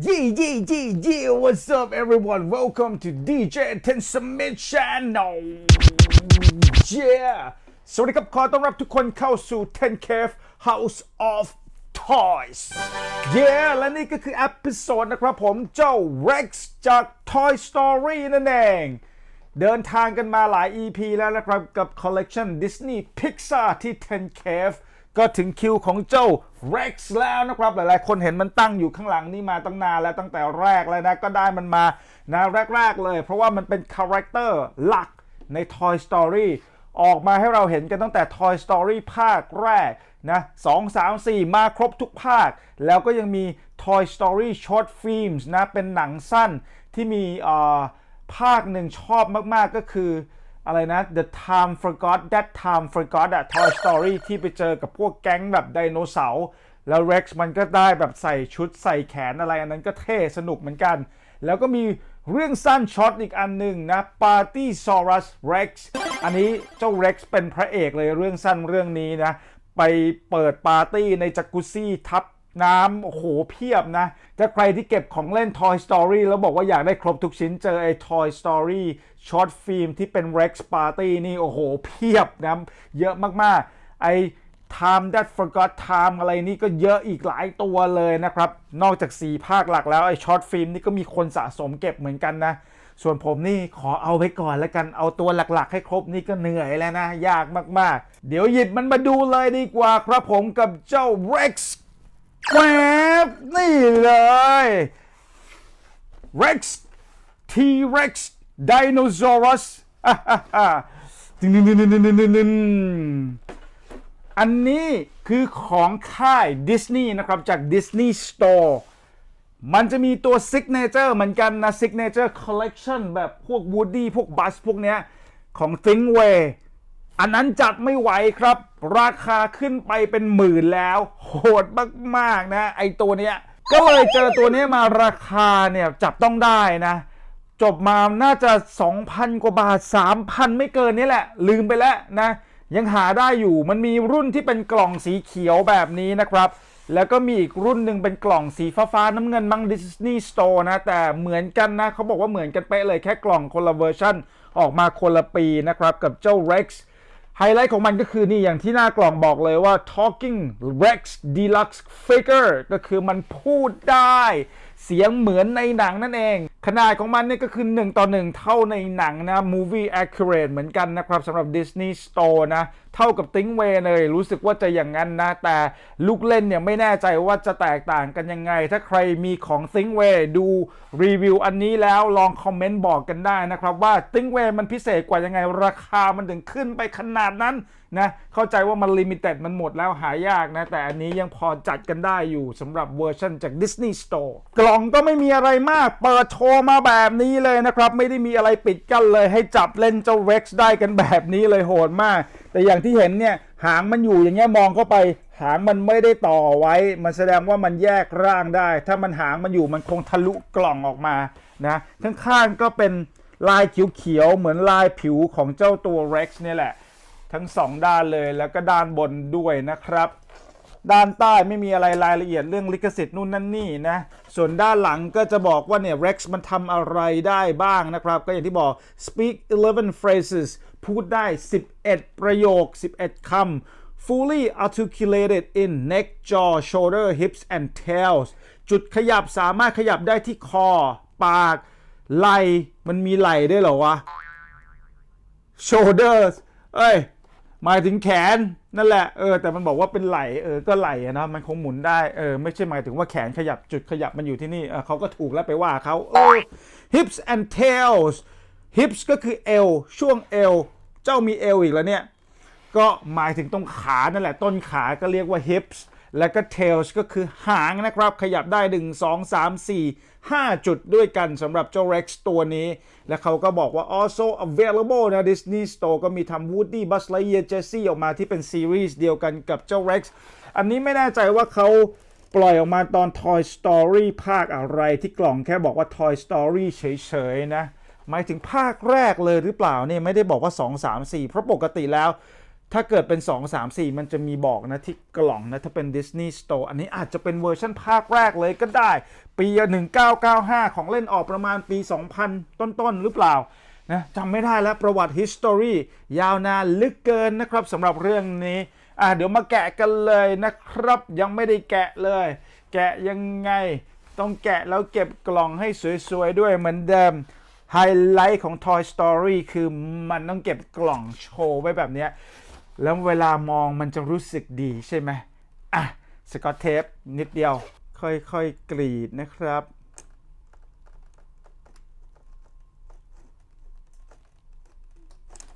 Yeah, yeah, yeah, yeah. What's up, everyone? Welcome to DJ Ten Summit Channel. Yeah. สวัสดีครับ ขอต้อนรับทุกคนเข้าสู่ Ten Cave House of Toys. Yeah และนี่ก็คืออพิโซดนะครับผมเจ้า Rex จาก Toy Story นั่นเอง เดินทางกันมาหลาย EP แล้วนะครับ กับคอลเลกชัน Disney Pixar ที่ Ten Cave ก็ถึงคิวของเจ้า Rex แล้วนะครับ หลายๆ คนเห็นมันตั้งอยู่ข้างหลังนี่มาตั้งนานแล้วตั้งแต่แรกเลยนะ ก็ได้มันมานะแรก ๆ เลย เพราะว่ามันเป็นคาแรคเตอร์หลักใน Toy Story ออกมาให้เราเห็นกันตั้งแต่ Toy Story ภาคแรกนะ2 3 4มาครบทุกภาค แล้วก็ยังมี Toy Story Short Films นะ เป็นหนังสั้นที่มีอ่อภาคหนึ่งชอบมากๆก็คือ อะไรนะ The Time Forgot That Time Forgot อะ Toy Story ที่ไปเจอกับพวกแก๊งแบบไดโนเสาร์แล้ว Rex มันก็ได้แบบใส่ชุดใส่แขนอะไรอันนั้นก็เท่สนุกเหมือนกัน แล้วก็มีเรื่องสั้นช็อตอีกอันหนึ่งนะ Party Saurus Rex อันนี้เจ้า Rex เป็นพระเอกเลยเรื่องสั้นเรื่องนี้นะ ไปเปิดปาร์ตี้ในจักรุซี่ทับ น้ำโอ้โหเพียบนะถ้าใครที่เก็บของเล่น Toy Story แล้วบอกว่าอยากได้ครบทุกชิ้นเจอไอ้ Toy Story ช็อตฟิล์มที่เป็น Rex Party นี่โอ้โหเพียบนะเยอะมากๆ ไอ้ Time That Forgot Time อะไรนี่ก็เยอะอีกหลายตัวเลยนะครับ นอกจาก 4 ภาคหลักแล้วไอ้ช็อตฟิล์มนี่ก็มีคนสะสมเก็บเหมือนกันนะส่วนผมนี่ขอเอาไว้ก่อนแล้วกันเอาตัวหลักๆ ให้ครบนี่ก็เหนื่อยแล้วนะ ยากมากๆ เดี๋ยวหยิบมันมาดูเลยดีกว่าครับผมกับเจ้า Rex แวบนี่เลย Rex T-Rex Dinosaurus ดึงดึงดึงดึงดึงดึงดึงอันนี้คือของค่ายดิสนีย์นะครับ จาก Disney Store มันจะมีตัวซิกเนเจอร์เหมือนกันนะซิกเนเจอร์คอลเลกชันแบบพวก Woody พวกบัสพวกเนี้ยของ Thinkway อันนั้นจัดไม่ไหวครับ ราคาขึ้นไปเป็นหมื่นแล้ว โหดมากๆนะ ไอตัวเนี้ย ก็เลยเจอตัวเนี้ยมาราคาเนี่ยจับต้องได้นะ จบมาน่าจะ 2,000 กว่าบาท 3,000 ไม่เกินนี่แหละ ลืมไปแล้วนะ ยังหาได้อยู่มันมีรุ่นที่เป็นกล่องสีเขียวแบบนี้นะครับ แล้วก็มีอีกรุ่นหนึ่งเป็นกล่องสีฟ้าๆน้ำเงินมังดิสนีย์สโตร์นะ แต่เหมือนกันนะเขาบอกว่าเหมือนกันเป๊ะเลยแค่กล่องคนละเวอร์ชันออกมาคนละปีนะครับกับเจ้า Rex ไฮไลท์ของมันก็คือนี่อย่างที่หน้ากล่องบอกเลยว่า Talking Rex Deluxe Figure ก็คือมันพูดได้ เสียงเหมือนในหนังนั่นเอง ขนาดของมันเนี่ยก็คือ 1 ต่อ 1 เท่าในหนังนะ Movie Accurate เหมือนกันนะครับสำหรับ Disney Store นะ เท่ากับ Think Way เลยรู้สึกว่าจะอย่างนั้นนะ แต่ลูกเล่นเนี่ยไม่แน่ใจว่าจะแตกต่างกันยังไง ถ้าใครมีของ Think Way ดูรีวิวอันนี้แล้วลองคอมเมนต์บอกกันได้นะครับว่า Think Way มันพิเศษกว่ายังไงราคามันถึงขึ้นไปขนาดนั้น นะเข้าใจว่ามันลิมิเต็ดมันหมดแล้วหายากนะ แต่อันนี้ยังพอจัดกันได้อยู่สำหรับเวอร์ชันจาก Disney Store กล่องก็ไม่มีอะไรมาก เปิดโชว์มาแบบนี้เลยนะครับ ไม่ได้มีอะไรปิดกั้นเลยให้จับเล่นเจ้า Rex ได้กันแบบนี้เลยโหดมาก แต่อย่างที่เห็นเนี่ยหางมันอยู่อย่างเงี้ยมองเข้าไป หางมันไม่ได้ต่อไว้ มันแสดงว่ามันแยกร่างได้ ถ้ามันหางมันอยู่มันคงทะลุกล่องออกมานะข้างๆก็เป็นลายเขียวๆเหมือนลายผิวของเจ้าตัว Rex เนี่ยแหละ ทั้งสองด้านเลยแล้วก็ด้านบนด้วยนะครับ ด้านใต้ไม่มีอะไรรายละเอียดเรื่องลิขสิทธิ์นู่นนั่นนี่นะ ส่วนด้านหลังก็จะบอกว่าเนี่ย Rex มันทำอะไรได้บ้างนะครับ ก็อย่างที่บอก speak 11 phrases พูดได้ 11 ประโยค 11 คำ fully articulated in neck jaw shoulder hips and tails จุดขยับสามารถขยับได้ที่คอ ปาก ไหล่ มันมีไหล่ด้วยเหรอวะ shoulders เอ้ย หมายถึงแขนนั่นแหละเออแต่มันบอกว่าเป็นไหลเออก็ไหลนะมันคงหมุนได้เออไม่ใช่หมายถึงว่าแขนขยับจุดขยับมันอยู่ที่นี่เออเขาก็ถูกแล้วไปว่าเขาเออ hips and tails hips ก็คือเอวช่วงเอวเจ้ามีเอวอีกแล้วเนี่ย ก็หมายถึงตรงขานั่นแหละต้นขาก็เรียกว่า hips แล้วก็ tails ก็คือหางนะครับ ขยับได้ 1 2 3 4 5 จุดด้วยกันสำหรับเจ้า Rex ตัวนี้ และเขาก็บอกว่า also available นะ Disney Store ก็มีทำ Woody Buzz Lightyear Jessie ออกมาที่เป็นซีรีส์เดียวกันกับเจ้า Rex อันนี้ไม่แน่ใจว่าเขาปล่อยออกมาตอน Toy Story ภาคอะไรที่กล่องแค่บอกว่า Toy Story เฉยๆนะหมายถึงภาคแรกเลยหรือเปล่าเนี่ยไม่ได้บอกว่า 2 3 4 เพราะปกติแล้ว ถ้าเกิดเป็น 2 3 4 มันจะมีบอกนะที่กล่องนะ ถ้าเป็น Disney Store อันนี้อาจจะเป็นเวอร์ชันภาคแรกเลยก็ได้ ปี 1995 ของเล่นออกประมาณปี 2000 ต้นๆ หรือเปล่านะจำไม่ได้แล้วประวัติ history ยาวนานลึกเกินนะครับสำหรับเรื่องนี้อะเดี๋ยวมาแกะกันเลยนะครับ ยังไม่ได้แกะเลย แกะยังไง ต้องแกะแล้วเก็บกล่องให้สวยๆ ด้วยเหมือนเดิมไฮไลท์ของ Toy Story คือมันต้องเก็บกล่องโชว์ไว้แบบนี้ แล้วเวลามองมันจะรู้สึกดีใช่ไหมอะสกอตเทปนิดเดียว ค่อยๆกรีดนะครับ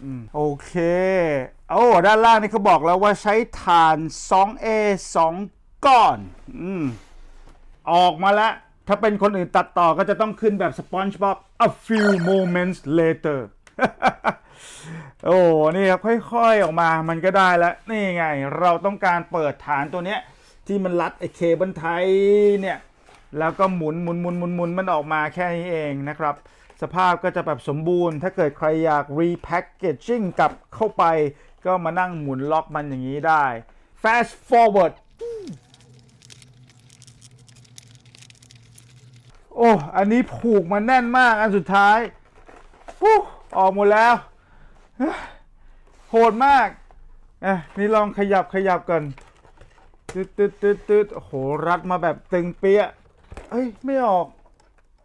อืมโอเค โอ้ด้านล่างนี่เขาบอกแล้วว่าใช้ถ่าน 2A 2 ก้อนอืมออกมาแล้ว ถ้าเป็นคนอื่นตัดต่อก็จะต้องขึ้นแบบ SpongeBob a few moments later โอ้นี่ครับค่อยๆออกมามันก็ได้แล้วนี่ไง เราต้องการเปิดฐานตัวเนี้ยที่มันรัดไอ้เคเบิลไทยเนี่ยแล้วก็หมุนหมุนหมุนหมุนหมุนมันออกมาแค่นี้เองนะครับ สภาพก็จะแบบสมบูรณ์ ถ้าเกิดใครอยาก repackaging กลับเข้าไป ก็มานั่งหมุนล็อกมันอย่างนี้ได้ fast forward โอ้ อันนี้ผูกมาแน่นมากอันสุดท้ายออกหมดแล้ว โหดมากอะนี่ลองขยับขยับกันตืดตืดตืดตืดโอ้โหรัดมาแบบตึงเปี้ยเอ้ย ไม่ออก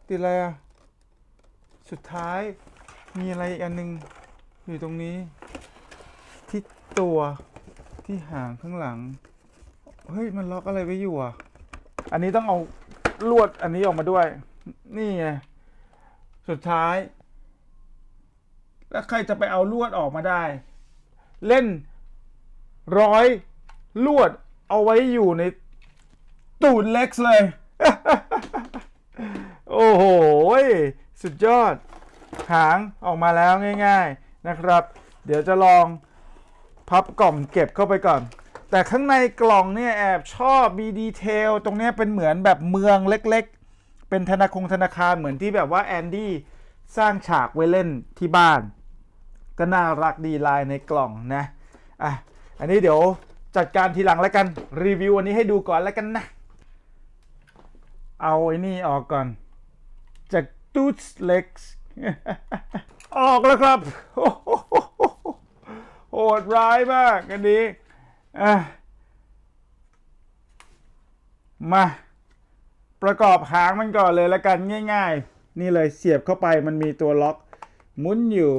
ติดอะไรอะ สุดท้ายมีอะไรอีกอันหนึ่งอยู่ตรงนี้ ที่ตัวที่หางข้างหลัง เฮ้ย มันล็อกอะไรไว้อยู่อะ อันนี้ต้องเอาลวดอันนี้ออกมาด้วย นี่ไง สุดท้าย แล้วใครจะไปเอาลวดออกมาได้ เล่นร้อยลวดเอาไว้อยู่ในตูดเล็กเลย โอ้โห สุดยอด หางออกมาแล้วง่ายๆนะครับ เดี๋ยวจะลองพับกล่องเก็บเข้าไปก่อน แต่ข้างในกล่องเนี่ยแอบชอบมีดีเทล ตรงนี้เป็นเหมือนแบบเมืองเล็กๆ เป็นธนาคงธนาคารเหมือนที่แบบว่าแอนดี้สร้างฉากไว้เล่นที่บ้าน ก็น่ารักดีลายในกล่องนะอะอันนี้เดี๋ยวจัดการทีหลังแล้วกันรีวิวอันนี้ให้ดูก่อนแล้วกันนะเอาไอ้นี่ออกก่อนจากตูดเล็กออกแล้วครับโหดร้ายมากอันนี้มาประกอบหางมันก่อนเลยแล้วกันง่าย ๆ นี่เลยเสียบเข้าไปมันมีตัวล็อก หมุนอยู่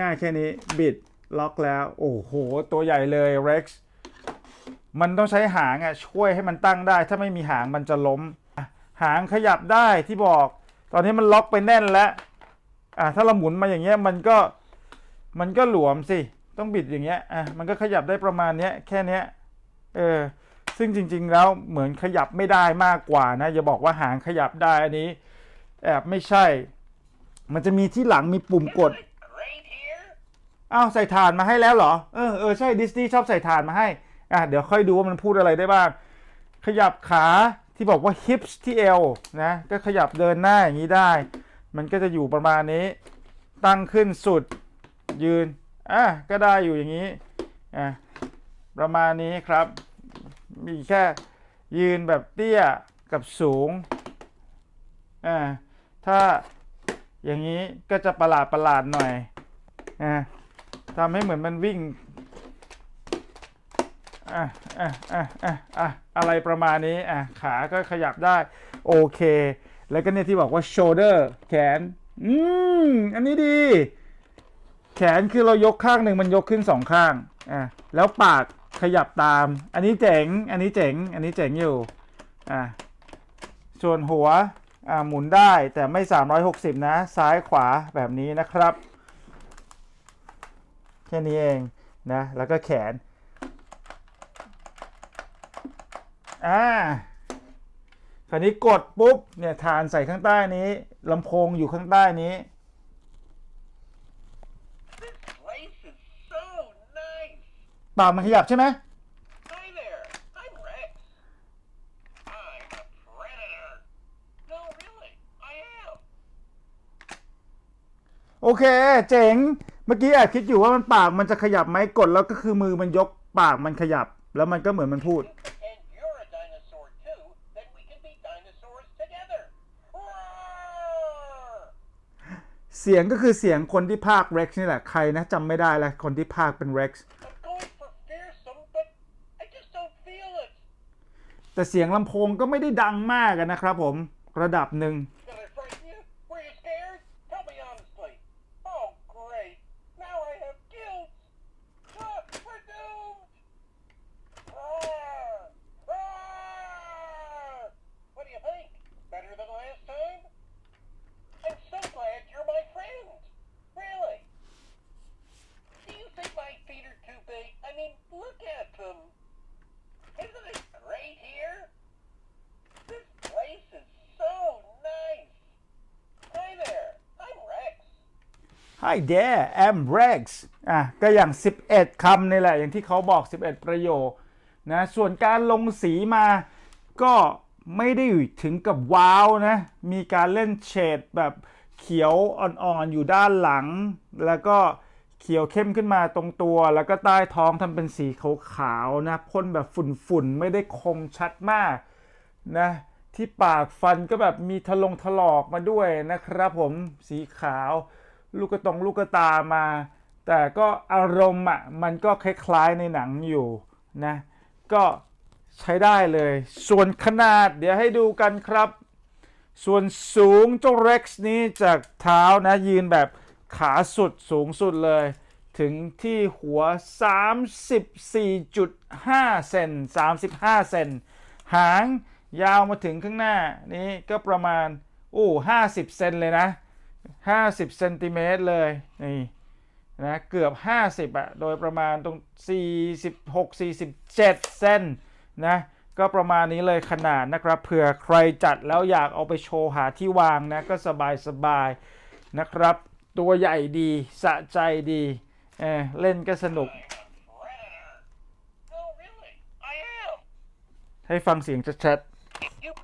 ง่ายๆ แค่นี้บิดล็อกแล้ว โอ้โห ตัวใหญ่เลย Rex มันต้องใช้หางอะช่วยให้มันตั้งได้ ถ้าไม่มีหางมันจะล้ม หางขยับได้ที่บอก ตอนนี้มันล็อกไปแน่นแล้วอะถ้าเราหมุนมาอย่างเงี้ยมันก็มันก็หลวมสิต้องบิดอย่างเงี้ยอะมันก็ขยับได้ประมาณเนี้ยแค่เนี้ยเออซึ่งจริง ๆ แล้วเหมือนขยับไม่ได้มากกว่านะอย่าบอกว่าหางขยับได้อันนี้แอบไม่ใช่ มันจะมีที่หลังมีปุ่มกด Great here. อ้าวใส่ถ่านมาให้แล้วเหรอ เออเออใช่ดิสนีย์ชอบใส่ถ่านมาให้ อะเดี๋ยวค่อยดูว่ามันพูดอะไรได้บ้าง ขยับขาที่บอกว่า hips ที่เอวนะ ก็ขยับเดินหน้าอย่างนี้ได้ มันก็จะอยู่ประมาณนี้ ตั้งขึ้นสุดยืน อะก็ได้อยู่อย่างนี้ อะประมาณนี้ครับ มีแค่ยืนแบบเตี้ยกับสูง อ่าถ้า อย่างนี้ก็จะประหลาดประหลาดหน่อยอ่าทำให้เหมือนมันวิ่งอะอะอะอะอะอะไรประมาณนี้อะขาก็ขยับได้ โอเค แล้วก็เนี่ยที่บอกว่า shoulder แขน อืม อันนี้ดี แขนคือเรายกข้างหนึ่งมันยกขึ้นสองข้างอะแล้วปากขยับตาม อันนี้เจ๋ง อันนี้เจ๋ง อันนี้เจ๋งอยู่อะส่วนหัว หมุนได้แต่ไม่ 360 นะ ซ้ายขวาแบบนี้นะครับ แค่นี้เองนะ แล้วก็แขน อ่า คราวนี้กดปุ๊บ เนี่ยฐานใส่ข้างใต้นี้ลำโพงอยู่ข้างใต้นี้ This place is so nice. ปากมันขยับใช่ไหม Hi there. I'm Rex. I'm a predator. No, really, I am. โอเค เจ๋ง เมื่อกี้แอบคิดอยู่ว่ามันปากมันจะขยับไหมกดแล้วก็คือมือมันยกปากมันขยับ แล้วมันก็เหมือนมันพูด เสียงก็คือเสียงคนที่พากย์ Rex นี่แหละใครนะจำไม่ได้แล้วคนที่พากย์เป็น Rex I'm going for fearsome, but I just don't feel it. แต่เสียงลำโพงก็ไม่ได้ดังมากนะครับผมระดับหนึ่ง Did I frighten you? Were you scared? Tell me honestly. Oh, great. Now I have guilt. Ah, we're doomed. Roar! Roar! What do you think? Better than last time? I'm so glad you're my friend. Really? Do you think my feet are too big? I mean, look at them. Isn't it great here? This place is so nice. Hi there, I'm Rex. Hi there I'm Rex อะก็อย่าง 11คำนี่แหละ อย่างที่เขาบอก 11 ประโยคนะส่วนการลงสีมาก็ไม่ได้ถึงกับว้าวนะ มีการเล่นเฉดแบบเขียวอ่อนๆอยู่ด้านหลัง แล้วก็เขียวเข้มขึ้นมาตรงตัว แล้วก็ใต้ท้องทำเป็นสีขาวๆนะพ่นแบบฝุ่นๆ ไม่ได้คมชัดมากนะที่ปากฟันก็แบบมีทะลงถลอกมาด้วยนะครับผมสีขาว ลูกกระตงลูกกระตามา แต่ก็อารมณ์อะมันก็คล้ายๆในหนังอยู่นะก็ใช้ได้เลย ส่วนขนาดเดี๋ยวให้ดูกันครับ ส่วนสูงเจ้า Rex นี้จากเท้านะยืนแบบขาสุดสูงสุดเลย ถึงที่หัว 34.5 เซน35 เซนหางยาวมาถึงข้างหน้านี้ก็ประมาณโอ้50 เซนเลยนะ 50เซนติเมตรเลยนี่นะเกือบ 50อะโดยประมาณตรง 46 47 เซนนะก็ประมาณนี้เลยขนาดนะครับเผื่อใครจัดแล้วอยากเอาไปโชว์หาที่วางนะก็สบายสบายๆนะครับ ตัวใหญ่ดีสะใจดีเออเล่นก็สนุก Predator. No, really, I am. ให้ฟังเสียงชัด If you pretend you're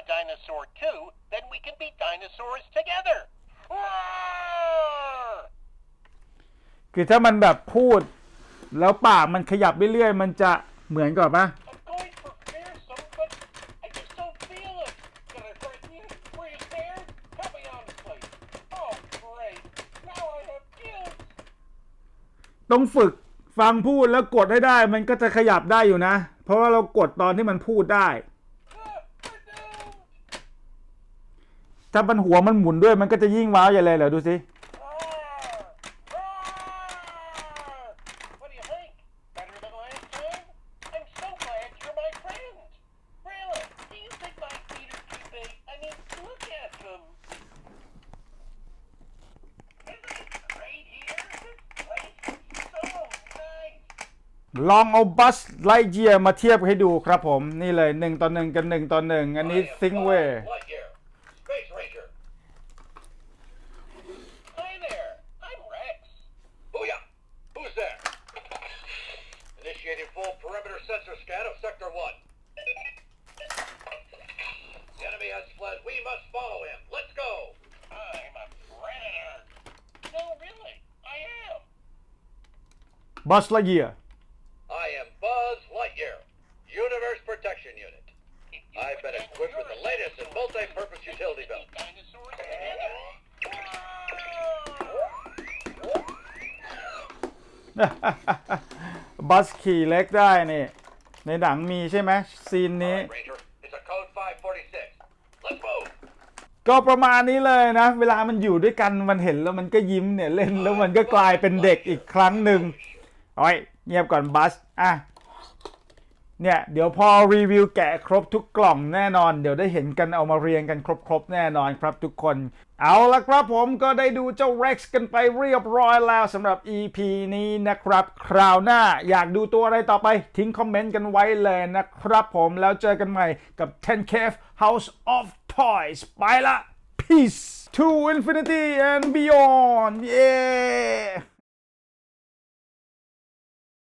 a dinosaur too, then we can be dinosaurs together. Roar! ๆคือถ้ามันแบบพูด แล้วปากมันขยับเรื่อยๆมันจะเหมือนกับปะ I'm going for fearsome, but I just don't feel it. Did I frighten you? Were you scared? Tell me honestly. Oh, great. Now I have guilt. ต้องฝึกฟังพูดแล้วกดให้ได้ มันก็จะขยับได้อยู่นะ เพราะว่าเรากดตอนที่มันพูดได้ ถ้ามันหัวมันหมุนด้วยมันก็จะยิ่งว้าวใหญ่เลยเหรอดูสิ Roar! Roar! What do you think? Better than last time? I'm so glad you're my friend. Really? Do you think my feet are too big? I mean, look at them. Isn't it great here? This place is so nice. ลองเอาบัสไลเยียมาเทียบให้ดูครับผม นี่เลยหนึ่งต่อหนึ่งกับหนึ่งต่อหนึ่งอันนี้ Think Way Lightyear, Space initiating full perimeter sensor scan of Sector 1. The enemy has fled. We must follow him. Let's go! I'm a predator. No, really. I am. Buzz Lightyear. I am Buzz Lightyear, Universe Protection Unit. I've been equipped with the latest in multi-purpose utility belt. belts. Dinosaurs together. บัสขี่เล็กได้นี่ ในหนังมีใช่ไหมซีนนี้ Ranger, it's a code 546. Let's move. ก็ประมาณนี้เลยนะ เวลามันอยู่ด้วยกันมันเห็นแล้วมันก็ยิ้มเนี่ยเล่นแล้วมันก็กลายเป็นเด็กอีกครั้งหนึ่งโอ้ยเงียบก่อนบัสอะ เนี่ยเดี๋ยวพอรีวิวแกะครบทุกกล่องแน่นอน เดี๋ยวได้เห็นกันเอามาเรียงกันครบๆแน่นอนครับทุกคน เอาละครับผมก็ได้ดูเจ้า Rex กันไปเรียบร้อยแล้วสำหรับ EP นี้นะครับ คราวหน้าอยากดูตัวอะไรต่อไป ทิ้งคอมเมนต์กันไว้เลยนะครับผมแล้วเจอกันใหม่กับ 10 Cave House of Toys ไปละ Peace to infinity and beyond เย้